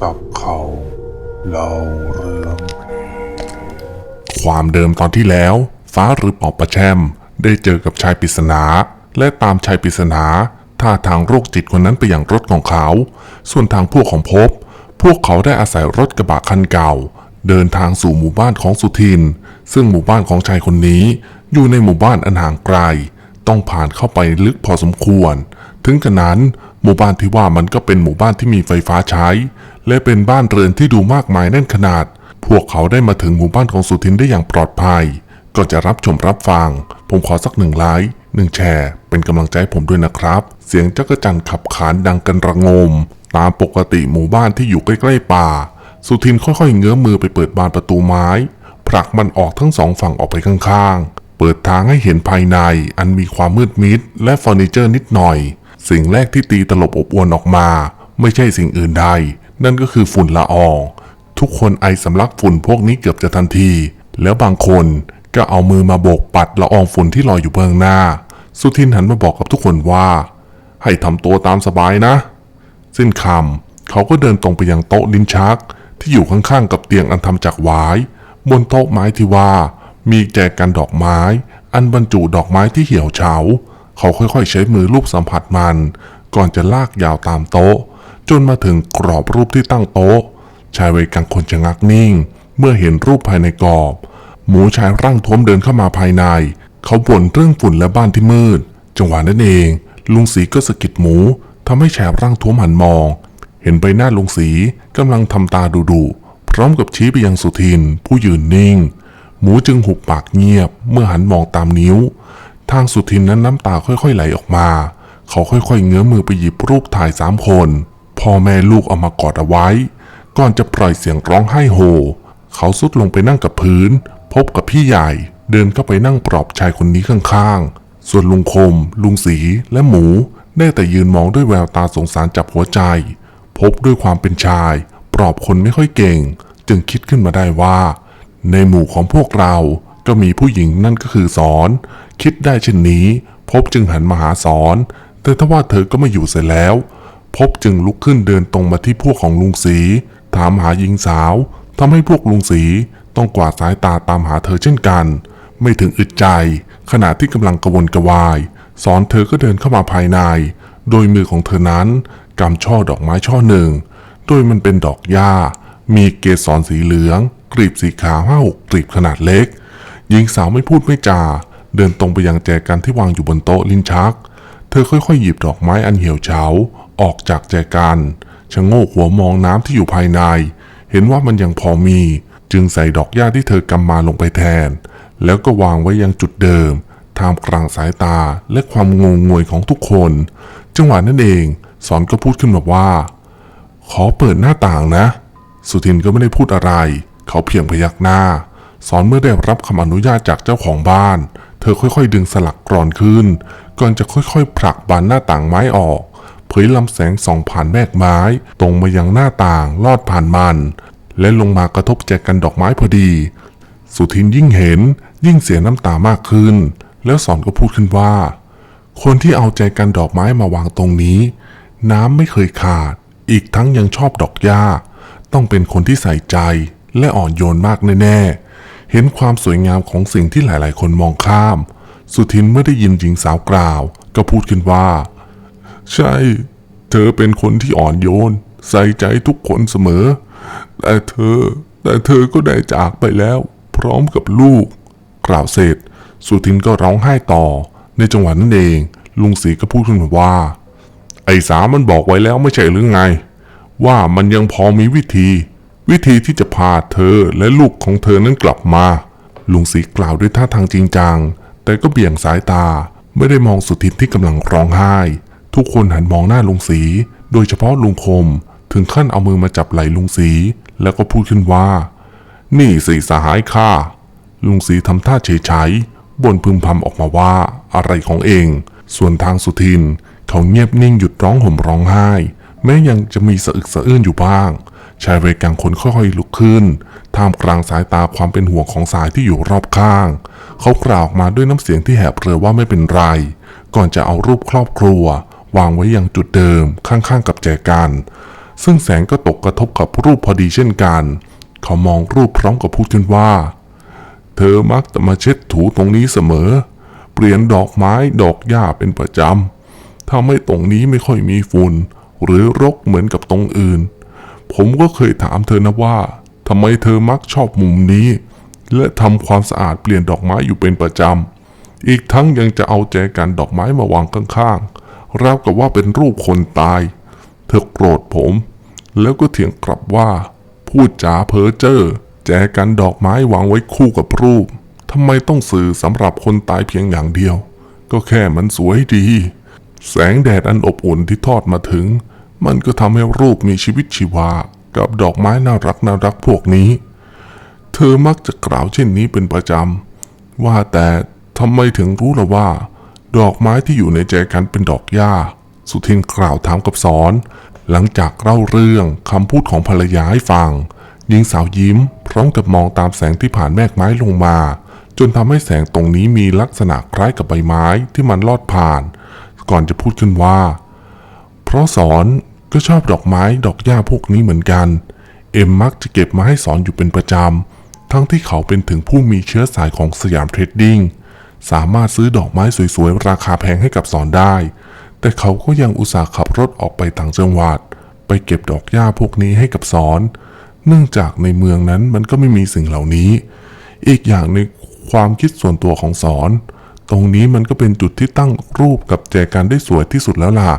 จับเขาเล่าเรื่อง ความเดิมตอนที่แล้ว ฟ้าหรือปอบประแชมได้เจอกับชายปริศนา และตามชายปริศนาท่าทางโรคจิตคนนั้นไปอย่างรถของเขา ส่วนทางพวกของพบ พวกเขาได้อาศัยรถกระบะคันเก่า เดินทางสู่หมู่บ้านของสุทิน ซึ่งหมู่บ้านของชายคนนี้ อยู่ในหมู่บ้านอันห่างไกล ต้องผ่านเข้าไปลึกพอสมควร ถึงกระนั้นหมู่บ้านที่ว่ามันก็เป็นหมู่บ้านที่มีไฟฟ้าใช้ และเป็นบ้านเรือนที่ดูมากมายแน่นขนาด พวกเขาได้มาถึงหมู่บ้านของสุทินได้อย่างปลอดภัย ก่อนจะรับชมรับฟัง ผมขอสักหนึ่งไลค์หนึ่งแชร์ เป็นกำลังใจให้ผมด้วยนะครับ เสียงจักรจันทร์ขับขานดังกันระงม ตามปกติหมู่บ้านที่อยู่ใกล้ๆป่า สุทินค่อยๆเงื้อมือไปเปิดบานประตูไม้ ผลักมันออกทั้งสองฝั่งออกไปข้างๆ เปิดทางให้เห็นภายใน อันมีความมืดมิด และเฟอร์นิเจอร์นิดหน่อย สิ่งแรกที่ตีตลบอบอวนออกมา ไม่ใช่สิ่งอื่นใด นั่นก็คือฝุ่นละออง ทุกคนไอสำลักฝุ่นพวกนี้เกือบจะทันที แล้วบางคนก็เอามือมาโบกปัดละอองฝุ่นที่ลอยอยู่เบื้องหน้า สุทินหันมาบอกกับทุกคนว่า ให้ทำตัวตามสบายนะ สิ้นคำเขาก็เดินตรงไปยังโต๊ะลิ้นชัก ที่อยู่ข้างๆกับเตียงอันทำจากไว้บนโต๊ะไม้ที่ว่า มีแจกันดอกไม้ อันบรรจุดอกไม้ที่เหี่ยวเฉา เขาค่อยๆ ใช้มือลูบสัมผัสมัน ก่อนจะลากยาวตามโต๊ะ จนมาถึงกรอบรูปที่ตั้งโต๊ะ ชายวัยกลางคนจะงักนิ่ง เมื่อเห็นรูปภายในกรอบ หมูชายร่างท้วมเดินเข้ามาภายใน เขาบ่นเรื่องฝุ่นและบ้านที่มืด จังหวะนั้นเอง ลุงสีก็สะกิดหมูทำให้ชายร่างท้วมหันมอง เห็นใบหน้าลุงสีกำลังทำตาดุดุพร้อมกับชี้ไปยังสุทิน ผู้ยืนนิ่ง หมูจึงหุบปากเงียบ เมื่อหันมองตามนิ้ว ทางสุทินนั้นน้ำตาค่อยๆไหลออกมา เขาค่อยๆเงื้อมือไปหยิบรูปถ่ายสามคน พ่อแม่ลูกเอามากอดเอาไว้ ก่อนจะปล่อยเสียงร้องไห้โฮ เขาสุดลงไปนั่งกับพื้น พบกับพี่ใหญ่ เดินเข้าไปนั่งปลอบชายคนนี้ข้างๆ ส่วนลุงคม ลุงสีและหมูได้แต่ยืนมองด้วยแววตาสงสารจับหัวใจ พบด้วยความเป็นชาย ปลอบคนไม่ค่อยเก่ง จึงคิดขึ้นมาได้ว่า ในหมู่ของพวกเราก็มีผู้หญิงนั่นก็คือสอน คิดได้เช่นนี้ พบจึงหันมาหาสอน แต่ถ้าว่าเธอก็ไม่อยู่เสียแล้ว พบจึงลุกขึ้นเดินตรงมาที่พวกของลุงสี ถามหาหญิงสาวทำให้พวกลุงสีต้องกวาดสายตาตามหาเธอเช่นกัน ไม่ถึงอึดใจ ขณะที่กำลังกระวนกระวาย สอนเธอก็เดินเข้ามาภายใน โดยมือของเธอนั้นกำช่อดอกไม้ช่อหนึ่ง โดยมันเป็นดอกหญ้า มีเกสรสีเหลือง กลีบสีขาวห้าหกกลีบขนาดเล็ก หญิงสาวไม่พูดไม่จา เดินตรงไปยังแจกันที่วางอยู่บนโต๊ะลิ้นชัก เธอค่อยๆหยิบดอกไม้อันเหี่ยวเฉา ออกจากแจกันชะโงกหัวมองน้ำที่อยู่ภายใน เห็นว่ามันยังพอมี จึงใส่ดอกหญ้าที่เธอกำมาลงไปแทน แล้วก็วางไว้ยังจุดเดิมท่ามกลางสายตาและความงงงวยของทุกคน จังหวะนั้นเอง สอนก็พูดขึ้นมาว่า ขอเปิดหน้าต่างนะ สุทินก็ไม่ได้พูดอะไร เขาเพียงพยักหน้า สอนเมื่อได้รับคำอนุญาตจากเจ้าของบ้าน เธอค่อยๆ ดึงสลักกรอนขึ้น ก่อนจะค่อยๆผลักบานหน้าต่างไม้ออก เผยลำแสงส่องผ่านแมกไม้ ตรงมายังหน้าต่างลอดผ่านมัน และลงมากระทบแจกันดอกไม้พอดี สุทินยิ่งเห็นยิ่งเสียน้ำตามากขึ้น แล้วสอนก็พูดขึ้นว่า คนที่เอาใจกันดอกไม้มาวางตรงนี้ น้ำไม่เคยขาด อีกทั้งยังชอบดอกหญ้า ต้องเป็นคนที่ใส่ใจและอ่อนโยนมากแน่ๆ เห็นความสวยงามของสิ่งที่หลายๆ คนมองข้าม สุทินเมื่อได้ยินหญิงสาวกล่าว ก็พูดขึ้นว่า ใช่ เธอเป็นคนที่อ่อนโยน ใส่ใจทุกคนเสมอ แต่เธอ แต่เธอก็ได้จากไปแล้ว พร้อมกับลูก กล่าวเสร็จ สุทินก็ร้องไห้ต่อ ในจังหวะนั้นเอง ลุงศรีก็พูดขึ้นมาว่า ไอ้สามันบอกไว้แล้วไม่ใช่หรือไง ว่ามันยังพอมีวิธี วิธีที่จะพาเธอและลูกของเธอนั้นกลับมา ลุงศรีกล่าวด้วยท่าทางจริงจัง แต่ก็เบี่ยงสายตาไม่ได้มองสุทินที่กำลังร้องไห้ ทุกคนหันมองหน้าลุงศรีโดยเฉพาะลุงคม ถึงขั้นเอามือมาจับไหล่ลุงศรีแล้วก็พูดขึ้นว่า นี่สิสหายข้า ลุงศรีทำท่าเฉยยบ่นพึมพำออกมาว่าอะไรของเอง ส่วนทางสุทิน เขาเงียบนิ่งหยุดร้องห่มร้องไห้ แม้ยังจะมีสะอึกสะอื้นอยู่บ้าง ชายวัยกลางคนค่อยๆลุกขึ้น ท่ามกลางสายตาความเป็นห่วงของสายที่อยู่รอบข้าง เขากล่าวออกมาด้วยน้ำเสียงที่แหบเรือว่าไม่เป็นไร ก่อนจะเอารูปครอบครัว วางไว้อยังจุดเดิมข้างๆกับแจกัน ซึ่งแสงก็ตกกระทบกับรูปพอดีเช่นกัน เขามองรูปพร้อมกับพูดขึ้นว่า เธอมักจะมาเช็ดถูตรงนี้เสมอ เปลี่ยนดอกไม้ดอกหญ้าเป็นประจำทำให้ตรงนี้ไม่ค่อยมีฝุ่นหรือรกเหมือนกับตรงอื่น ผมก็เคยถามเธอนะว่าทำไมเธอมักชอบมุมนี้ และทำความสะอาดเปลี่ยนดอกไม้อยู่เป็นประจำอีกทั้งยังจะเอาแจกันดอกไม้มาวางข้างๆ ราวกับว่าเป็นรูปคนตาย เธอโกรธผม แล้วก็เถียงกลับว่า พูดจาเพ้อเจ้อแจกันดอกไม้วางไว้คู่กับรูปทำไมต้องสื่อสำหรับคนตายเพียงอย่างเดียว ก็แค่มันสวยดี แสงแดดอันอบอุ่นที่ทอดมาถึง มันก็ทำให้รูปมีชีวิตชีวา กับดอกไม้น่ารักน่ารักพวกนี้ เธอมักจะกล่าวเช่นนี้เป็นประจำ ว่าแต่ทำไมถึงรู้ละว่า ดอกไม้ที่อยู่ในใจกันเป็นดอกหญ้า สุทินกล่าวถามกับสอน หลังจากเล่าเรื่องคำพูดของภรรยาให้ฟังหญิงสาวยิ้ม พร้อมกับมองตามแสงที่ผ่านแมกไม้ลงมา จนทำให้แสงตรงนี้มีลักษณะคล้ายกับใบไม้ที่มันลอดผ่าน ก่อนจะพูดขึ้นว่า เพราะสอนก็ชอบดอกไม้ดอกหญ้าพวกนี้เหมือนกัน เอ็มมักจะเก็บมาให้สอนอยู่เป็นประจำทั้งที่เขาเป็นถึงผู้มีเชื้อสายของสยามเทรดดิ้ง สามารถซื้อดอกไม้สวยๆ ราคาแพงให้กับสอนได้ แต่เขาก็ยังอุตส่าห์ขับรถออกไปต่างจังหวัด ไปเก็บดอกหญ้าพวกนี้ให้กับสอน เนื่องจากในเมืองนั้นมันก็ไม่มีสิ่งเหล่านี้ อีกอย่างในความคิดส่วนตัวของสอน ตรงนี้มันก็เป็นจุดที่ตั้งรูปกับแจกันได้สวยที่สุดแล้วล่ะ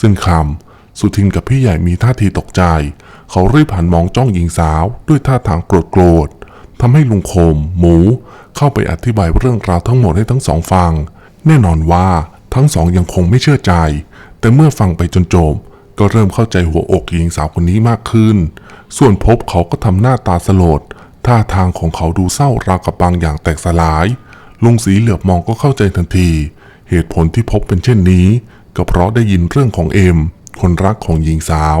ซึ่งคำสุทินกับพี่ใหญ่มีท่าทีตกใจ เขารีบหันมองจ้องหญิงสาวด้วยท่าทางโกรธโกรธทำให้ลุงคม หมู เข้าไปอธิบายเรื่องราวทั้งหมดให้ทั้งสองฟัง แน่นอนว่าทั้งสองยังคงไม่เชื่อใจ แต่เมื่อฟังไปจนจบ ก็เริ่มเข้าใจหัวอกหญิงสาวคนนี้มากขึ้น ส่วนพบเขาก็ทำหน้าตาสลด ท่าทางของเขาดูเศร้าราวกับบางอย่างแตกสลาย ลุงสีเหลือบมองก็เข้าใจทันที เหตุผลที่พบเป็นเช่นนี้ ก็เพราะได้ยินเรื่องของเอ็ม คนรักของหญิงสาว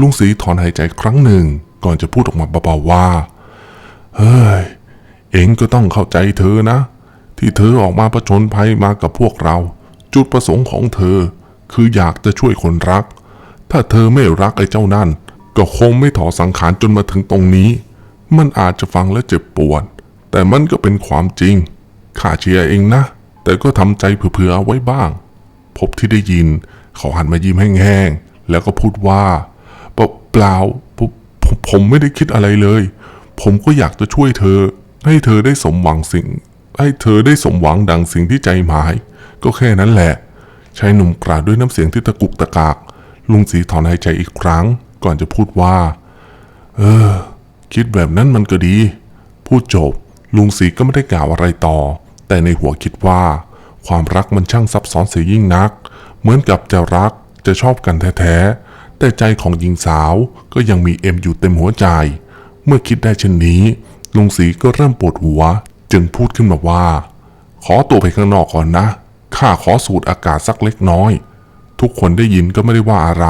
ลุงสีถอนหายใจครั้งหนึ่ง ก่อนจะพูดออกมาเบาๆว่า เฮ้ย เองก็ต้องเข้าใจเธอนะ ที่เธอออกมาประชนภัยมากับพวกเรา จุดประสงค์ของเธอ คืออยากจะช่วยคนรัก ถ้าเธอไม่รักไอ้เจ้านั่น ก็คงไม่ถอสังขารจนมาถึงตรงนี้ มันอาจจะฟังแล้วเจ็บปวด แต่มันก็เป็นความจริงข้าเชียร์เองนะ แต่ก็ทำใจเผื่อๆเอาไว้บ้าง พบที่ได้ยิน เขาหันมายิ้มแห้งๆแล้วก็พูดว่าเปล่าผมผมไม่ได้คิดอะไรเลย ผมก็อยากจะช่วยเธอ ให้เธอได้สมหวังสิ่ง ให้เธอได้สมหวังดังสิ่งที่ใจหมาย ก็แค่นั้นแหละชายหนุ่มกล่าวด้วยน้ำเสียงที่ตะกุกตะกาก ลุงสีถอนหายใจอีกครั้ง ก่อนจะพูดว่า เออ คิดแบบนั้นมันก็ดี พูดจบ ลุงสีก็ไม่ได้กล่าวอะไรต่อ แต่ในหัวคิดว่า ความรักมันช่างซับซ้อนเสียยิ่งนัก เหมือนกับจะรักจะชอบกันแท้ๆ แต่ใจของหญิงสาวก็ยังมีเอ็มอยู่เต็มหัวใจ เมื่อคิดได้เช่นนี้ ลุงสีก็เริ่มปวดหัว จึงพูดขึ้นมาว่า ขอตัวไปข้างนอกก่อนนะ ข้าขอสูดอากาศสักเล็กน้อย ทุกคนได้ยินก็ไม่ได้ว่าอะไร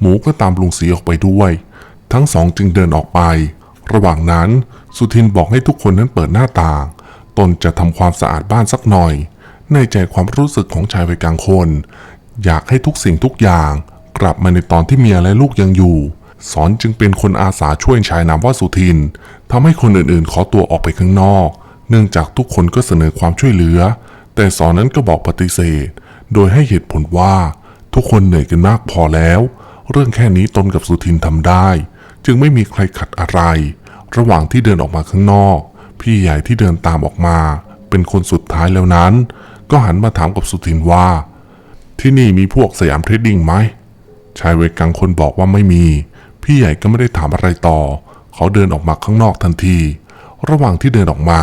หมูก็ตามลุงสีออกไปด้วย ทั้งสองจึงเดินออกไป ระหว่างนั้นสุทินบอกให้ทุกคนนั้นเปิดหน้าต่าง ตนจะทำความสะอาดบ้านสักหน่อย ในใจความรู้สึกของชายวัยกลางคน อยากให้ทุกสิ่งทุกอย่าง กลับมาในตอนที่เมียและลูกยังอยู่ สอนจึงเป็นคนอาสาช่วยชายนามว่าสุทินทำให้คนอื่นๆ ขอตัวออกไปข้างนอก เนื่องจากทุกคนก็เสนอความช่วยเหลือ แต่สอนนั้นก็บอกปฏิเสธ โดยให้เหตุผลว่า ทุกคนเหนื่อยกันมากพอแล้ว เรื่องแค่นี้ตนกับสุทินทำได้ จึงไม่มีใครขัดอะไร ระหว่างที่เดินออกมาข้างนอก พี่ใหญ่ที่เดินตามออกมา เป็นคนสุดท้ายแล้วนั้น ก็หันมาถามกับสุทินว่า ที่นี่มีพวกสยามเทรดดิ้งไหมชายเวกกลางคนบอกว่าไม่มี พี่ใหญ่ก็ไม่ได้ถามอะไรต่อ เขาเดินออกมาข้างนอกทันที ระหว่างที่เดินออกมา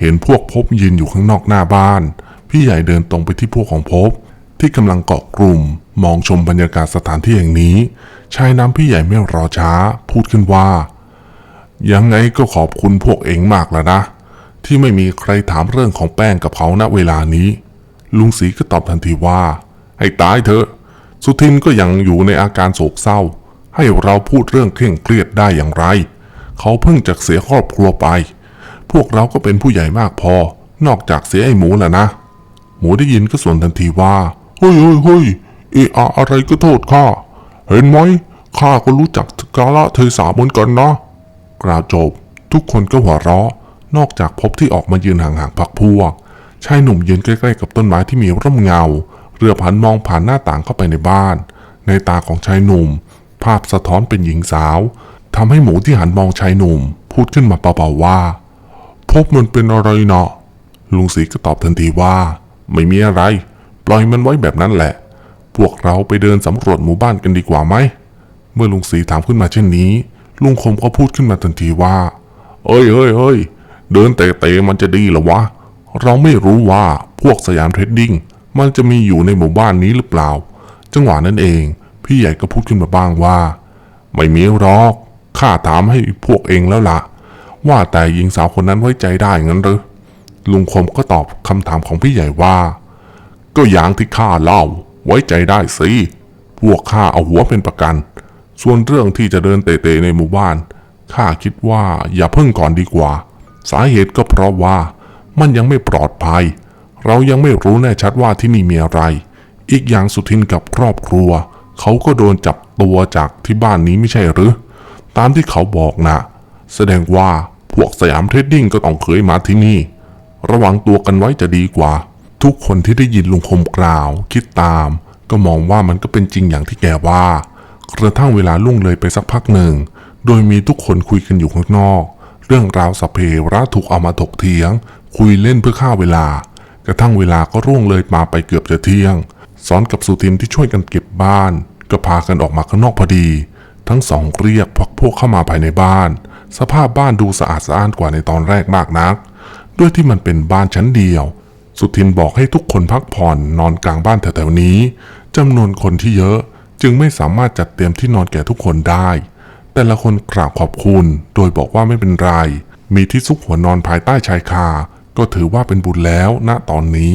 เห็นพวกพบยืนอยู่ข้างนอกหน้าบ้าน พี่ใหญ่เดินตรงไปที่พวกของพบ ที่กำลังเกาะกลุ่ม มองชมบรรยากาศสถานที่แห่งนี้ชายน้ำพี่ใหญ่ไม่รอช้า พูดขึ้นว่า ยังไงก็ขอบคุณพวกเองมากแล้วนะ ที่ไม่มีใครถามเรื่องของแป้งกับเขาณเวลานี้ ลุงศรีก็ตอบทันทีว่า ให้ตายเถอะ สุทินก็ยังอยู่ในอาการโศกเศร้า ให้เราพูดเรื่องเคร่งเครียดได้อย่างไร เขาเพิ่งจะเสียครอบครัวไป พวกเราก็เป็นผู้ใหญ่มากพอ นอกจากเสียไอ้หมูแหละนะ หมูได้ยินก็สวนทันทีว่าเฮ้ยเฮ้ยเฮ้ยเอออะไรก็โทษข้า เห็นไหมข้าก็รู้จักกาละเทศาเหมือนกันนะกล่าวจบ ทุกคนก็หัวเราะ นอกจากพบที่ออกมายืนห่างๆพักพวกชายหนุ่มยืนใกล้ๆกับต้นไม้ที่มีร่มเงา เรือพันมองผ่านหน้าต่างเข้าไปในบ้าน ในตาของชายหนุ่ม ภาพสะท้อนเป็นหญิงสาวทำให้หมูที่หันมองชายหนุ่ม พูดขึ้นมาเบาๆว่า พบมันเป็นอะไรเนาะลุงศรีก็ตอบทันทีว่า ไม่มีอะไร ปล่อยมันไว้แบบนั้นแหละ พวกเราไปเดินสำรวจหมู่บ้านกันดีกว่าไหม เมื่อลุงศรีถามขึ้นมาเช่นนี้ ลุงคมก็พูดขึ้นมาทันทีว่า เอ้ยเอ้ยเอ้ยเดินเตะๆมันจะดีหรอวะ เราไม่รู้ว่าพวกสยามเทรดดิ้งมันจะมีอยู่ในหมู่บ้านนี้หรือเปล่า จังหวะนั้นเอง พี่ใหญ่ก็พูดขึ้นมาบ้างว่า ไม่มีหรอก ข้าถามให้พวกเองแล้วล่ะ ว่าแต่หญิงสาวคนนั้นไว้ใจได้งั้นหรือ ลุงคมก็ตอบคำถามของพี่ใหญ่ว่า ก็อย่างที่ข้าเล่า ไว้ใจได้สิ พวกข้าเอาหัวเป็นประกัน ส่วนเรื่องที่จะเดินเตะในหมู่บ้าน ข้าคิดว่าอย่าเพิ่งก่อนดีกว่า สาเหตุก็เพราะว่ามันยังไม่ปลอดภัย เรายังไม่รู้แน่ชัดว่าที่นี่มีอะไร อีกอย่างสุทินกับครอบครัว เขาก็โดนจับตัวจากที่บ้านนี้ไม่ใช่หรือ ตามที่เขาบอกนะ แสดงว่าพวกสยามเทรดดิ้งก็ต้องเคยมาที่นี่ ระวังตัวกันไว้จะดีกว่า ทุกคนที่ได้ยินลุงคมกล่าว คิดตาม ก็มองว่ามันก็เป็นจริงอย่างที่แกว่ากระทั่งเวลาล่วงเลยไปสักพักหนึ่ง โดยมีทุกคนคุยกันอยู่ข้างนอก เรื่องราวสเพระถูกเอามาถกเถียง คุยเล่นเพื่อฆ่าเวลากระทั่งเวลาก็ร่วงเลยมาไปเกือบจะเที่ยง สอนกับสุทินที่ช่วยกันเก็บบ้าน ก็พากันออกมาข้างนอกพอดี ทั้งสองเรียกพักพวกเข้ามาภายในบ้าน สภาพบ้านดูสะอาดสะอ้านกว่าในตอนแรกมากนัก ด้วยที่มันเป็นบ้านชั้นเดียว สุทินบอกให้ทุกคนพักผ่อนนอนกลางบ้านแถวๆนี้จำนวนคนที่เยอะจึงไม่สามารถจัดเตรียมที่นอนแก่ทุกคนได้ แต่ละคนกราบขอบคุณ โดยบอกว่าไม่เป็นไร มีที่ซุกหัวนอนภายใต้ชายคา ก็ถือว่าเป็นบุญแล้วณตอนนี้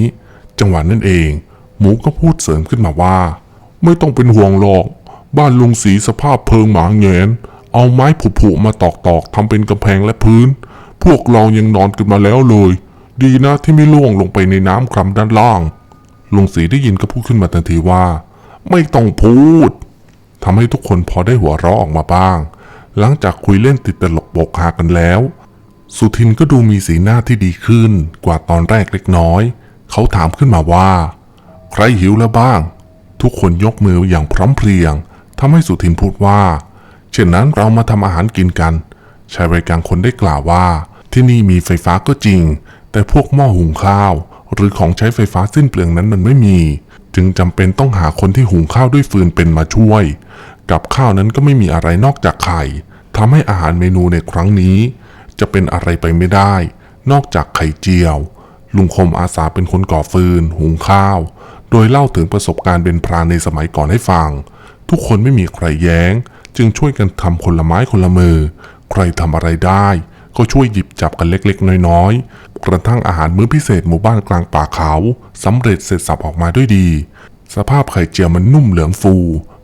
จังหวะนั้นเอง หมูก็พูดเสริมขึ้นมาว่า ไม่ต้องเป็นห่วงหรอก บ้านลุงสีสภาพเพิงหมาแงน เอาไม้ผุๆมาตอกๆทำเป็นกำแพงและพื้น พวกเรายังนอนกันมาแล้วเลย ดีนะที่ไม่ล่วงลงไปในน้ำคร่ำด้านล่าง ลุงศรีได้ยินก็พูดขึ้นมาทันทีว่า ไม่ต้องพูดทำให้ทุกคนพอได้หัวเราะออกมาบ้าง หลังจากคุยเล่นติดตลกโปกฮากันแล้ว สุทินก็ดูมีสีหน้าที่ดีขึ้นกว่าตอนแรกเล็กน้อย เขาถามขึ้นมาว่า ใครหิวแล้วบ้าง ทุกคนยกมืออย่างพร้อมเพรียงทำให้สุทินพูดว่า เช่นนั้นเรามาทำอาหารกินกัน ชายวัยกลางคนได้กล่าวว่า ที่นี่มีไฟฟ้าก็จริง แต่พวกหม้อหุงข้าว หรือของใช้ไฟฟ้าสิ้นเปลืองนั้นมันไม่มี จึงจำเป็นต้องหาคนที่หุงข้าวด้วยฟืนเป็นมาช่วย กับข้าวนั้นก็ไม่มีอะไรนอกจากไข่ทำให้อาหารเมนูในครั้งนี้ จะเป็นอะไรไปไม่ได้ นอกจากไข่เจียว ลุงคมอาสาเป็นคนก่อฟืน หุงข้าว โดยเล่าถึงประสบการณ์เป็นพรานในสมัยก่อนให้ฟัง ทุกคนไม่มีใครแย้ง จึงช่วยกันทำคนละไม้คนละมือ ใครทำอะไรได้ ก็ช่วยหยิบจับกันเล็กๆ น้อยๆ กระทั่งอาหารมื้อพิเศษหมู่บ้านกลางป่าเขาสำเร็จเสร็จสับออกมาด้วยดี สภาพไข่เจียวมันนุ่มเหลืองฟู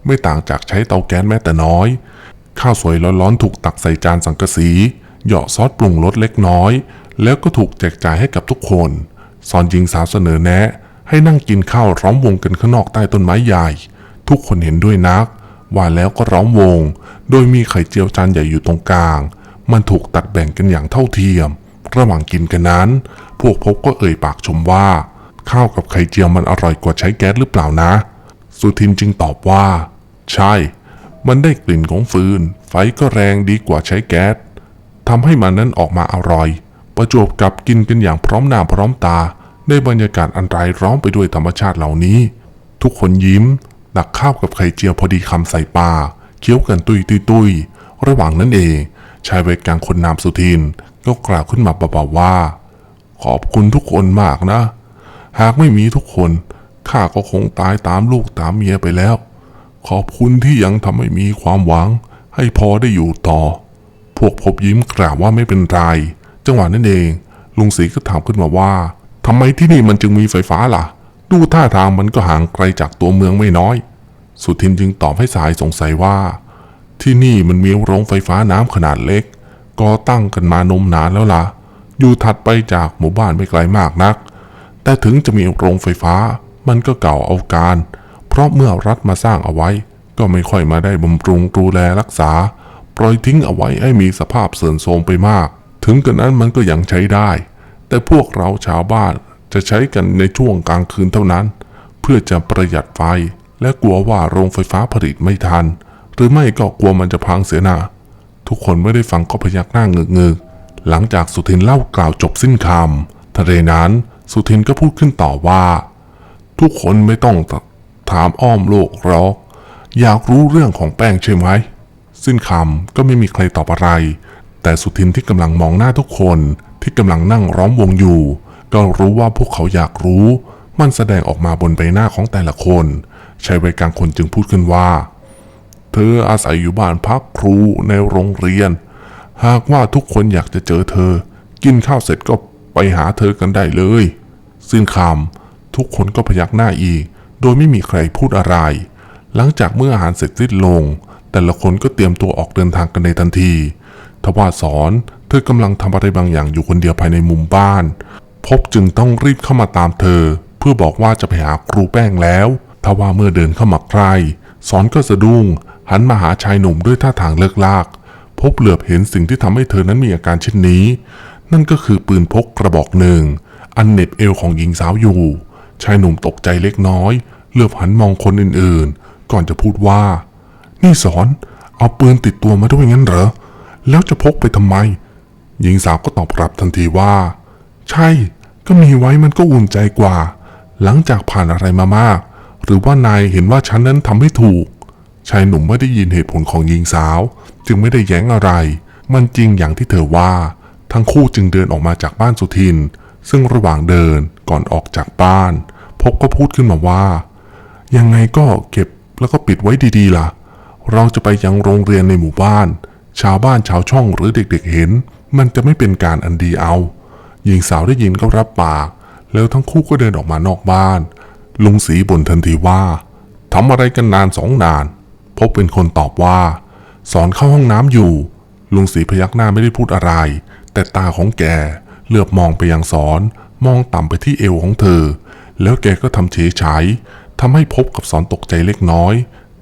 ไม่ต่างจากใช้เตาแก๊สแม้แต่น้อย ข้าวสวยร้อนๆถูกตักใส่จานสังกะสีเหยาะซอสปรุงรสเล็กน้อย แล้วก็ถูกแจกจ่ายให้กับทุกคนสอนหญิงสาวเสนอแนะ ให้นั่งกินข้าวร้อมวงกันข้างนอกใต้ต้นไม้ใหญ่ ทุกคนเห็นด้วยนัก ว่าแล้วก็ร้อมวง โดยมีไข่เจียวจานใหญ่อยู่ตรงกลาง มันถูกตัดแบ่งกันอย่างเท่าเทียม ระหว่างกินกันนั้น พวกพบก็เอ่ยปากชมว่า ข้าวกับไข่เจียวมันอร่อยกว่าใช้แก๊สหรือเปล่านะ สุทินจึงตอบว่า ใช่ มันได้กลิ่นของฟืน ไฟก็แรงดีกว่าใช้แก๊สทำให้มันนั้นออกมาอร่อย ประจวบกับกินกันอย่างพร้อมหน้าพร้อมตา ในบรรยากาศอันรายล้อมไปด้วยธรรมชาติเหล่านี้ ทุกคนยิ้มตักข้าวกับไข่เจียวพอดีคำใส่ปากเคี้ยวกันตุยตุยตุยระหว่างนั้นเอง ชายวัยกลางคนนามสุทินก็กล่าวขึ้นมาเบาๆว่า ขอบคุณทุกคนมากนะ หากไม่มีทุกคนข้าก็คงตายตามลูกตามเมียไปแล้ว ขอบคุณที่ยังทำให้มีความหวัง ให้พอได้อยู่ต่อ พวกพบยิ้มกล่าวว่าไม่เป็นไร จังหวะนั้นเอง ลุงศรีก็ถามขึ้นมาว่า ทำไมที่นี่มันจึงมีไฟฟ้าล่ะ ดูท่าทางมันก็ห่างไกลจากตัวเมืองไม่น้อย สุทินจึงตอบให้สายสงสัยว่า ที่นี่มันมีโรงไฟฟ้าน้ำขนาดเล็กก่อตั้งกันมานมนานแล้วล่ะ อยู่ถัดไปจากหมู่บ้านไม่ไกลมากนัก แต่ถึงจะมีโรงไฟฟ้า มันก็เก่าเอาการ เพราะเมื่อรัฐมาสร้างเอาไว้ ก็ไม่ค่อยมาได้บำรุงดูแลรักษา ปล่อยทิ้งเอาไว้ให้มีสภาพเสื่อมโทรมไปมาก ถึงกระนั้นมันก็ยังใช้ได้ แต่พวกเราชาวบ้านจะใช้กันในช่วงกลางคืนเท่านั้น เพื่อจะประหยัดไฟ และกลัวว่าโรงไฟฟ้าผลิตไม่ทัน หรือไม่ก็กลัวมันจะพังเสียหนาทุกคนไม่ได้ฟังก็พยักหน้าเงึกเงกๆหลังจากสุทินเล่ากล่าวจบสิ้นคำทันใดนั้นสุทินก็พูดขึ้นต่อว่า ทุกคนไม่ต้องถามอ้อมโลกหรอกอยากรู้เรื่องของแป้งใช่ไหมสิ้นคำก็ไม่มีใครตอบอะไร แต่สุทินที่กำลังมองหน้าทุกคนที่กำลังนั่งร้อมวงอยู่ ก็รู้ว่าพวกเขาอยากรู้ มันแสดงออกมาบนใบหน้าของแต่ละคน ชายวัยกลางคนจึงพูดขึ้นว่า เธออาศัยอยู่บ้านพักครูในโรงเรียน หากว่าทุกคนอยากจะเจอเธอ กินข้าวเสร็จก็ไปหาเธอกันได้เลยสิ้นคำทุกคนก็พยักหน้าอีก โดยไม่มีใครพูดอะไร หลังจากเมื่ออาหารเสร็จสิ้นลง แต่ละคนก็เตรียมตัวออกเดินทางกันในทันทีทว่าสอน ธอกำลังทำอะไรบางอย่างอยู่คนเดียวภายในมุมบ้าน พบจึงต้องรีบเข้ามาตามเธอ เพื่อบอกว่าจะไปหาครูแป้งแล้วทว่าเมื่อเดินเข้ามาใกล้สอนก็สะดุ้ง หันมาหาชายหนุ่มด้วยท่าทางเลิกลาก พบเหลือบเห็นสิ่งที่ทำให้เธอนั้นมีอาการเช่นนี้ นั่นก็คือปืนพกกระบอกหนึ่ง อันเน็บเอวของหญิงสาวอยู่ ชายหนุ่มตกใจเล็กน้อย เหลือบหันมองคนอื่นๆ ก่อนจะพูดว่า นี่สอน เอาปืนติดตัวมาด้วยงั้นเหรอ แล้วจะพกไปทำไม หญิงสาวก็ตอบรับทันทีว่า ใช่ ก็มีไว้มันก็อุ่นใจกว่า หลังจากผ่านอะไรมามาก หรือว่านายเห็นว่าฉันนั้นทำไม่ถูก ชายหนุ่มไม่ได้ยินเหตุผลของหญิงสาว จึงไม่ได้แย้งอะไร มันจริงอย่างที่เธอว่า ทั้งคู่จึงเดินออกมาจากบ้านสุทิน ซึ่งระหว่างเดินก่อนออกจากบ้านพบก็พูดขึ้นมาว่า ยังไงก็เก็บแล้วก็ปิดไว้ดีๆล่ะ เราจะไปยังโรงเรียนในหมู่บ้าน ชาวบ้านชาวช่องหรือเด็กๆเห็น มันจะไม่เป็นการอันดีเอา หญิงสาวได้ยินก็รับปาก แล้วทั้งคู่ก็เดินออกมานอกบ้าน ลุงศรีบ่นทันทีว่าทำอะไรกันนานสองนาน พบเป็นคนตอบว่า สอนเข้าห้องน้ำอยู่ ลุงศรีพยักหน้าไม่ได้พูดอะไร แต่ตาของแกเหลือบมองไปยังสอนมองต่ำไปที่เอวของเธอ แล้วแกก็ทำเฉยฉายทำให้พบกับสอนตกใจเล็กน้อย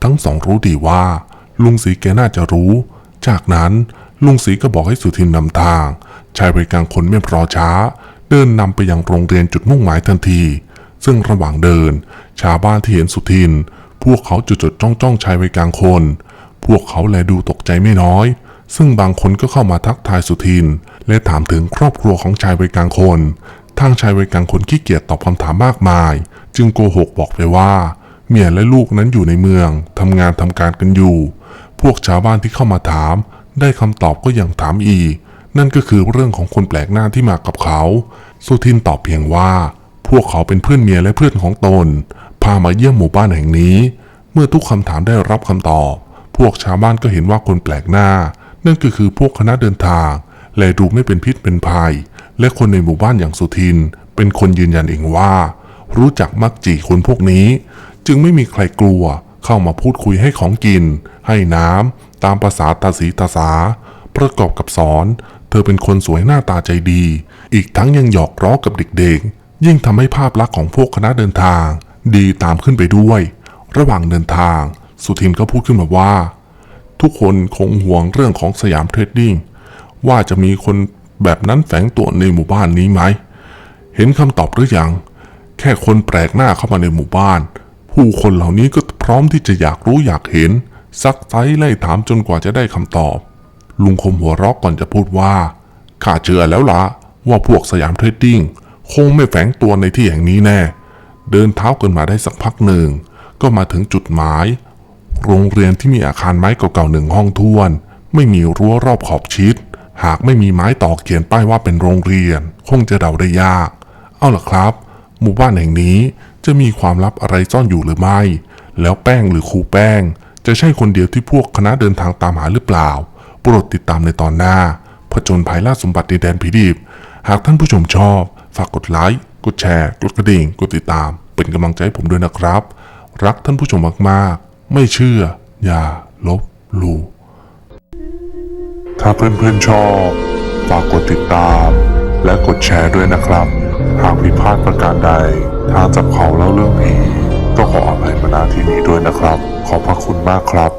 ทั้งสองรู้ดีว่า ลุงศรีแกน่าจะรู้ จากนั้น ลุงศรีก็บอกให้สุทินนำทาง ชายบริการคนไม่รอช้า เดินนำไปยังโรงเรียนจุดมุ่งหมายทันที ซึ่งระหว่างเดิน ชาวบ้านที่เห็นสุทิน พวกเขาจุดจดจ้องจ้องชายวัยกางคน พวกเขาแลดูตกใจไม่น้อย ซึ่งบางคนก็เข้ามาทักทายสุทิน และถามถึงครอบครัวของชายวัยกางคน ทางชายวัยกางคนขี้เกียจตอบคำถามมากมาย จึงโกหกบอกไปว่าเมียและลูกนั้นอยู่ในเมืองทำงานทำการกันอยู่ พวกชาวบ้านที่เข้ามาถาม ได้คำตอบก็ยังถามอีก นั่นก็คือเรื่องของคนแปลกหน้าที่มากับเขา สุทินตอบเพียงว่า พวกเขาเป็นเพื่อนเมียและเพื่อนของตน พามาเยี่ยมหมู่บ้านแห่งนี้ เมื่อทุกคำถามได้รับคำตอบ พวกชาวบ้านก็เห็นว่าคนแปลกหน้า นั่นก็คือพวกคณะเดินทาง และดูไม่เป็นพิษเป็นภัย และคนในหมู่บ้านอย่างสุทิน เป็นคนยืนยันเองว่า รู้จักมักจีคนพวกนี้ จึงไม่มีใครกลัวเข้ามาพูดคุยให้ของกิน ให้น้ำ ตามภาษาตาสีตาสา ประกอบกับสอน เธอเป็นคนสวยหน้าตาใจดี อีกทั้งยังหยอกล้อกับเด็กๆ ยิ่งทำให้ภาพลักษณ์ของพวกคณะเดินทาง ดีตามขึ้นไปด้วย ระหว่างเดินทาง สุทินก็พูดขึ้นมาว่า ทุกคนคงห่วงเรื่องของสยามเทรดดิ้งว่าจะมีคนแบบนั้นแฝงตัวในหมู่บ้านนี้ไหม เห็นคำตอบหรือยัง แค่คนแปลกหน้าเข้ามาในหมู่บ้าน ผู้คนเหล่านี้ก็พร้อมที่จะอยากรู้อยากเห็น ซักไซไล่ถามจนกว่าจะได้คำตอบ ลุงคมหัวเรอกก่อนจะพูดว่าข้าเชื่อแล้วละว่าพวกสยามเทรดดิ้งคงไม่แฝงตัวในที่แห่งนี้แน่ เดินเท้ากันมาได้สักพักหนึ่ง ก็มาถึงจุดหมาย โรงเรียนที่มีอาคารไม้เก่าๆหนึ่งห้องท้วน ไม่มีรั้วรอบขอบชิด หากไม่มีไม้ตอกเขียนป้ายว่าเป็นโรงเรียน คงจะเดาได้ยาก เอาล่ะครับ หมู่บ้านแห่งนี้จะมีความลับอะไรซ่อนอยู่หรือไม่ แล้วแป้งหรือครูแป้ง จะใช่คนเดียวที่พวกคณะเดินทางตามหาหรือเปล่า โปรดติดตามในตอนหน้า ผจญภัยล่าสมบัติในแดนผีดิบ หากท่านผู้ชมชอบ ฝากกดไลค์ กดแชร์ กดกระดิ่ง กดติดตาม เป็นกำลังใจให้ผมด้วยนะครับ รักท่านผู้ชมมากๆ ไม่เชื่อ อย่าลบหลู่ ถ้าเพื่อนๆชอบ ฝากกดติดตาม และกดแชร์ด้วยนะครับ หากผิดพลาดประการใด ทางจับเขาเล่าเรื่องผีก็ขออภัยมาณที่นี้ด้วยนะครับ ขอบพระคุณมากครับ